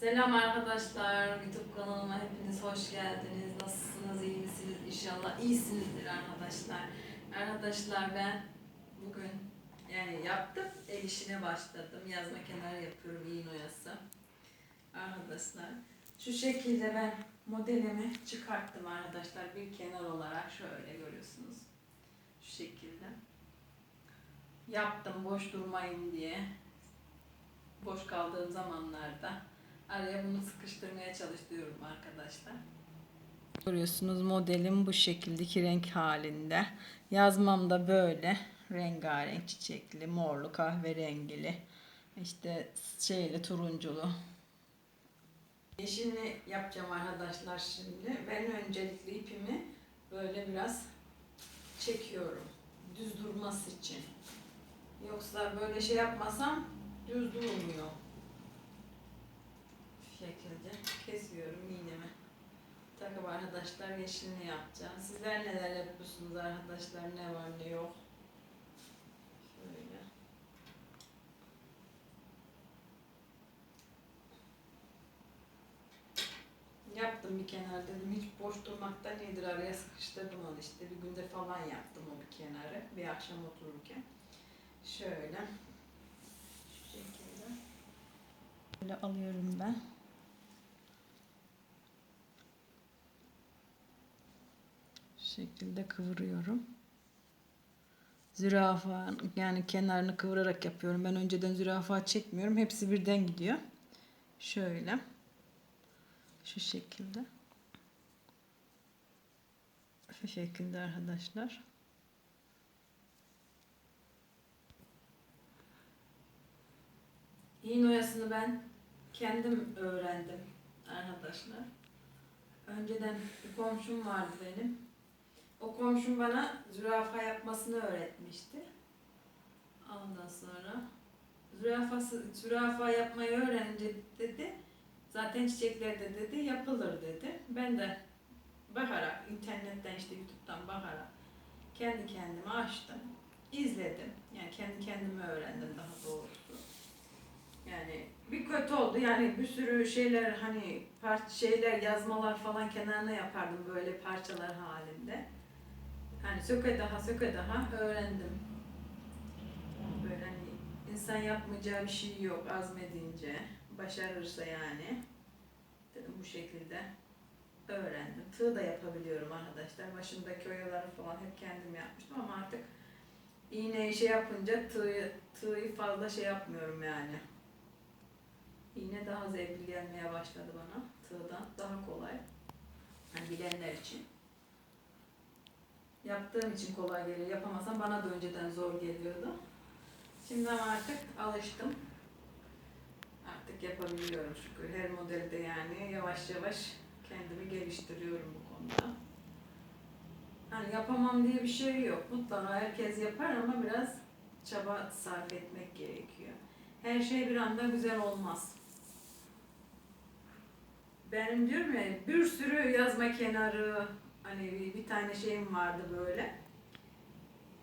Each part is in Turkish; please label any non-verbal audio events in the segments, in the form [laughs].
Selam arkadaşlar. YouTube kanalıma hepiniz hoş geldiniz. Nasılsınız? iyi misiniz? İnşallah iyisinizdir arkadaşlar. Arkadaşlar ben bugün yani yaptım. El işine başladım. Yazma kenarı yapıyorum. iğne oyası. Arkadaşlar şu şekilde ben modelimi çıkarttım arkadaşlar. Bir kenar olarak şöyle görüyorsunuz. Şu şekilde. Yaptım boş durmayın diye. Boş kaldığım zamanlarda araya bunu sıkıştırmaya çalışıyorum arkadaşlar. Görüyorsunuz modelim bu şekilde iki renk halinde. Yazmam da böyle rengarenk çiçekli, morlu, kahverengili, işte şeyli, turunculu. Yeşilini yapacağım arkadaşlar şimdi. Ben öncelikle ipimi böyle biraz çekiyorum. Düz durması için. Yoksa böyle şey yapmasam düz durmuyor. Şekilde kesiyorum iğnemi. Takım arkadaşlar yeşilini yapacağım. Sizler neler yapıyorsunuz arkadaşlar? Ne var ne yok. Şöyle. Yaptım bir kenar dedim. Hiç boş durmaktan iyidir. Araya sıkıştırdım onu işte. Bir günde falan yaptım o bir kenarı. Bir akşam otururken. Şöyle. Şu şekilde. Böyle alıyorum ben. Şekilde kıvırıyorum. Zürafa yani kenarını kıvırarak yapıyorum. Ben önceden zürafa çekmiyorum. Hepsi birden gidiyor. Şöyle. Şu şekilde. Şu şekilde arkadaşlar. İğne oyasını ben kendim öğrendim arkadaşlar. Önceden bir komşum vardı benim. O komşum bana zürafa yapmasını öğretmişti. Ondan sonra zürafası, zürafa yapmayı öğrenince dedi zaten çiçeklerde dedi yapılır dedi. Ben de bakarak internetten işte YouTube'dan bakarak kendi kendime açtım. izledim. Yani kendi kendime öğrendim daha doğrusu. Yani bir kötü oldu. Yani bir sürü şeyler hani parça şeyler yazmalar falan kenarına yapardım böyle parçalar halinde. Hani söke daha söke daha öğrendim. Böyle hani insan yapmayacağı bir şey yok azmedince. Başarırsa yani. Dedim bu şekilde öğrendim. Tığ da yapabiliyorum arkadaşlar. Başındaki oyaları falan hep kendim yapmıştım ama artık iğneyi şey yapınca tığı, tığı fazla şey yapmıyorum yani. İğne daha zevkli gelmeye başladı bana. Tığdan daha kolay. Hani bilenler için. Yaptığım için kolay geliyor. Yapamasam bana da önceden zor geliyordu. Şimdi ama artık alıştım. Artık yapabiliyorum şükür. Her modelde yani yavaş yavaş kendimi geliştiriyorum bu konuda. Hani yapamam diye bir şey yok. Mutlaka herkes yapar ama biraz çaba sarf etmek gerekiyor. Her şey bir anda güzel olmaz. Benim diyorum ya bir sürü yazma kenarı hani bir, bir tane şeyim vardı böyle.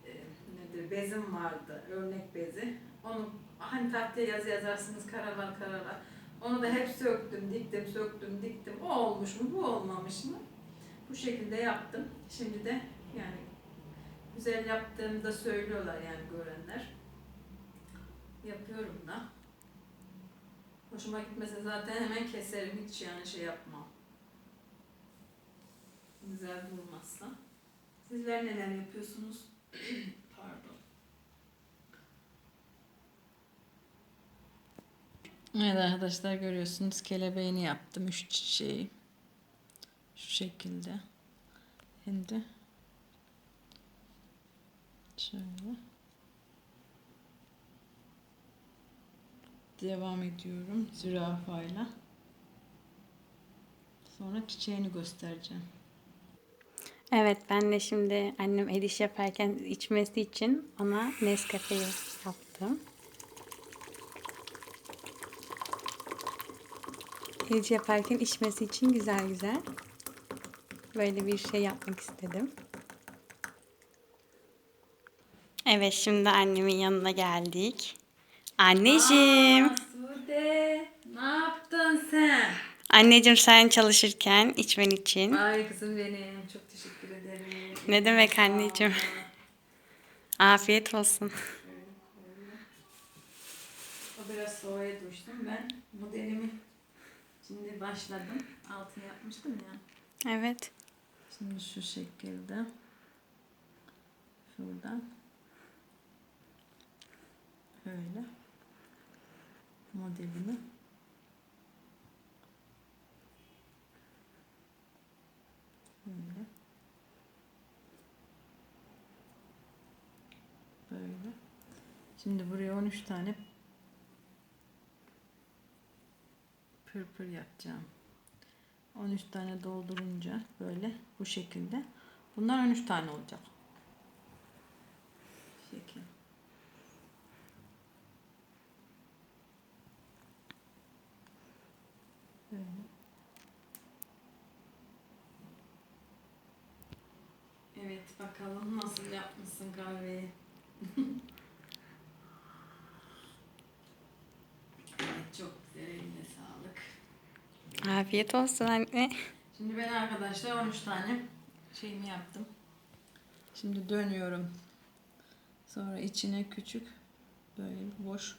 Ee, nedir bezim vardı örnek bezi. Onu hani tahtaya yazı yazarsınız karalar karalar. Onu da hep söktüm, diktim, söktüm, diktim. O olmuş mu, bu olmamış mı? Bu şekilde yaptım. Şimdi de yani güzel yaptığımı da söylüyorlar yani görenler. Yapıyorum da. Hoşuma gitmese zaten hemen keserim hiç yani şey yapmam. Güzel durmazsa. Sizler neler yapıyorsunuz? [clears throat] Pardon. Evet arkadaşlar görüyorsunuz kelebeğini yaptım. Üç çiçeği. Şu şekilde. Şimdi şöyle. Devam ediyorum zürafayla. Sonra çiçeğini göstereceğim. Evet ben de şimdi annem el iş yaparken içmesi için ona Nescafe yaptım. El iş yaparken içmesi için güzel güzel. Böyle bir şey yapmak istedim. Evet şimdi annemin yanına geldik. Anneciğim. Aa, Sude, ne yaptın sen? Anneciğim sen çalışırken içmen için. Ay kızım benim çok teşekkür. Ne demek anneciğim? Afiyet olsun. O biraz soğuğa düştüm ben. Modelimi şimdi başladım. Altını yapmıştım ya. Evet. Şimdi şu şekilde. Şuradan. Böyle. Modelimi. Böyle. Böyle. Şimdi buraya 13 tane pırpır yapacağım. 13 tane doldurunca böyle bu şekilde. Bunlar 13 tane olacak. Şekil. Evet bakalım nasıl yapmışsın kahveyi. [laughs] evet çok güzel eline sağlık. Afiyet olsun anne. Şimdi ben arkadaşlar 13 tane şeyimi yaptım. Şimdi dönüyorum. Sonra içine küçük böyle boş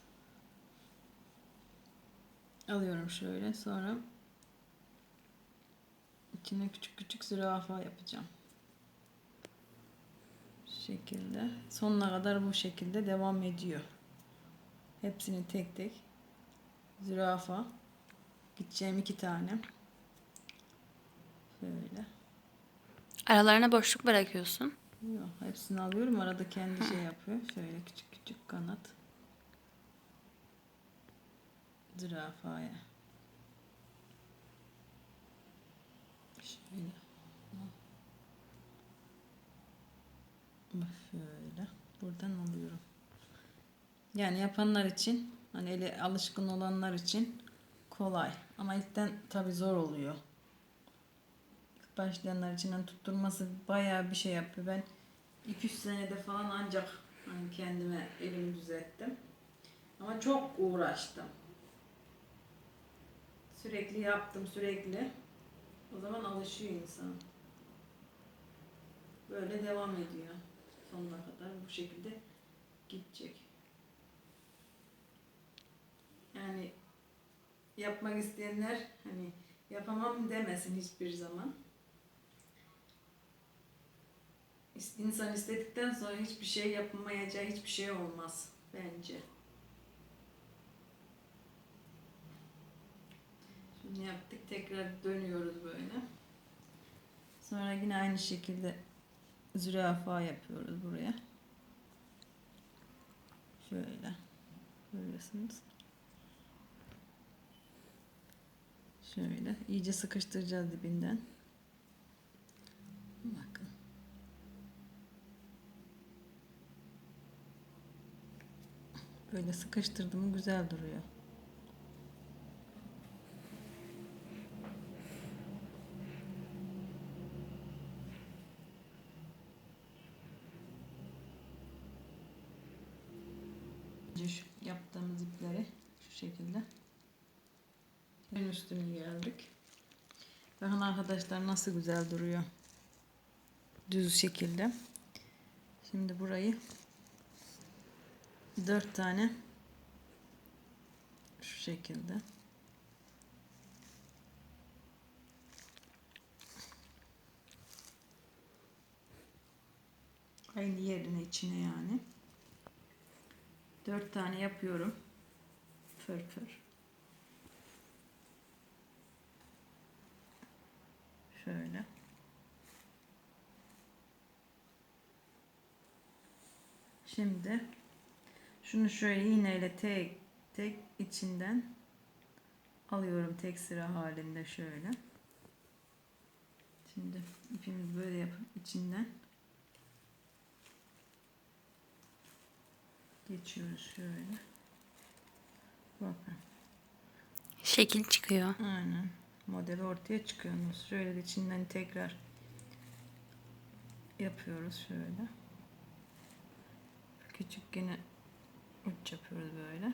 alıyorum şöyle. Sonra içine küçük küçük zürafa yapacağım. Şu şekilde. Sonuna kadar bu şekilde devam ediyor. Hepsini tek tek zürafa. Gideceğim iki tane. Şöyle. Aralarına boşluk bırakıyorsun. Yok, hepsini alıyorum. Arada kendi şey yapıyor. Şöyle küçük küçük kanat. Zürafaya. Şöyle. Şöyle. Buradan alıyorum. Yani yapanlar için hani eli alışkın olanlar için kolay. Ama ilkten tabi zor oluyor başlayanlar için hani tutturması bayağı bir şey yapıyor. Ben 2-3 senede falan ancak hani kendime elimi düzelttim. Ama çok uğraştım. Sürekli yaptım sürekli. O zaman alışıyor insan. Böyle devam ediyor. Sonuna kadar bu şekilde gidecek. Yani yapmak isteyenler hani yapamam demesin hiçbir zaman. İnsan istedikten sonra hiçbir şey yapamayacağı hiçbir şey olmaz bence. Şimdi yaptık tekrar dönüyoruz böyle. Sonra yine aynı şekilde zürafa yapıyoruz buraya. Şöyle. Görüyorsunuz. Şöyle iyice sıkıştıracağız dibinden. Bakın. Böyle sıkıştırdım güzel duruyor. Şu yaptığımız ipleri şu şekilde en üstüne geldik. Bakın arkadaşlar nasıl güzel duruyor. Düz şekilde. Şimdi burayı dört tane şu şekilde aynı yerine içine yani dört tane yapıyorum fır fır şöyle şimdi şunu şöyle iğneyle tek tek içinden alıyorum tek sıra halinde şöyle. Şimdi ipimizi böyle yapıp içinden geçiyoruz şöyle. Bakın. Şekil çıkıyor. Aynen. Model ortaya çıkıyorsunuz. Şöyle de içinden tekrar yapıyoruz şöyle. Küçük yine uç yapıyoruz böyle.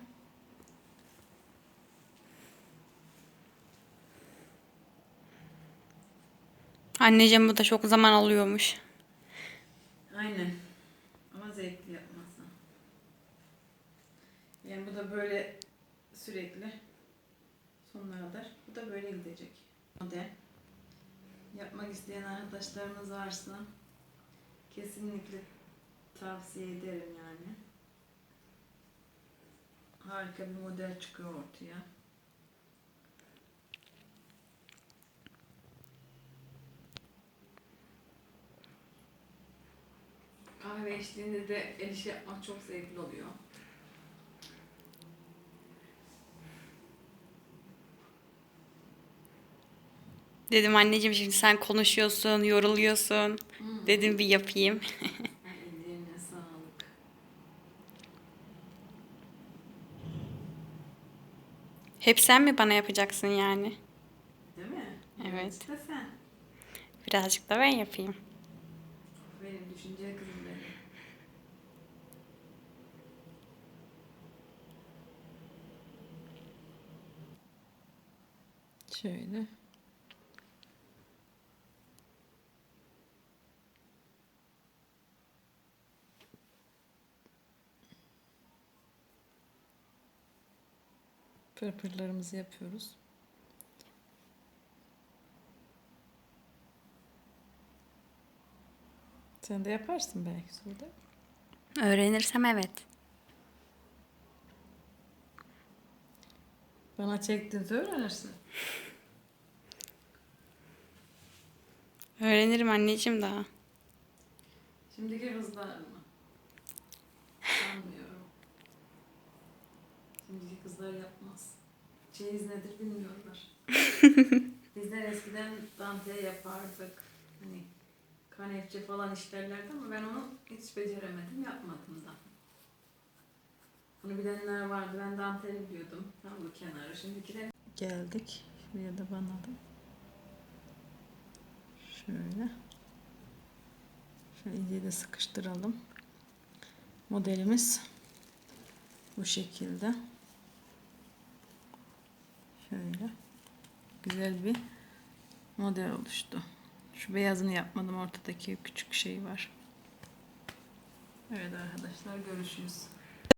Anneciğim bu da çok zaman alıyormuş. Aynen. Ama zevkli yapması. Yani bu da böyle sürekli sonuna kadar. Da böyle gidecek. Model. Yapmak isteyen arkadaşlarınız varsa kesinlikle tavsiye ederim yani. Harika bir model çıkıyor ortaya. Kahve eşliğinde de el işi yapmak çok zevkli oluyor. Dedim anneciğim şimdi sen konuşuyorsun, yoruluyorsun. Hmm. Dedim bir yapayım. [laughs] Ay, Ellerine sağlık. Hep sen mi bana yapacaksın yani? Değil mi? Evet. Da sen. Birazcık da ben yapayım. Benim düşünce kızım benim. Şöyle. Pırpırlarımızı yapıyoruz. Sen de yaparsın belki Sude. Öğrenirsem evet. Bana çektiğinde öğrenirsin. Öğrenirim anneciğim daha. Şimdiki kızlar mı? Sanmıyorum. Şimdiki kızlar yapmaz. Çeyiz nedir bilmiyorlar. [laughs] Bizler eskiden dantel yapardık. Hani kanepçe falan işlerlerdi ama ben onu hiç beceremedim, yapmadım da. Bunu bilenler vardı. Ben danteli biliyordum. Havlu kenarı. Şimdikiler geldik. Şuraya da banadım. Şöyle. Şöyle iyice de sıkıştıralım. Modelimiz bu şekilde. Şöyle. Güzel bir model oluştu. Şu beyazını yapmadım. Ortadaki küçük şey var. Evet arkadaşlar görüşürüz.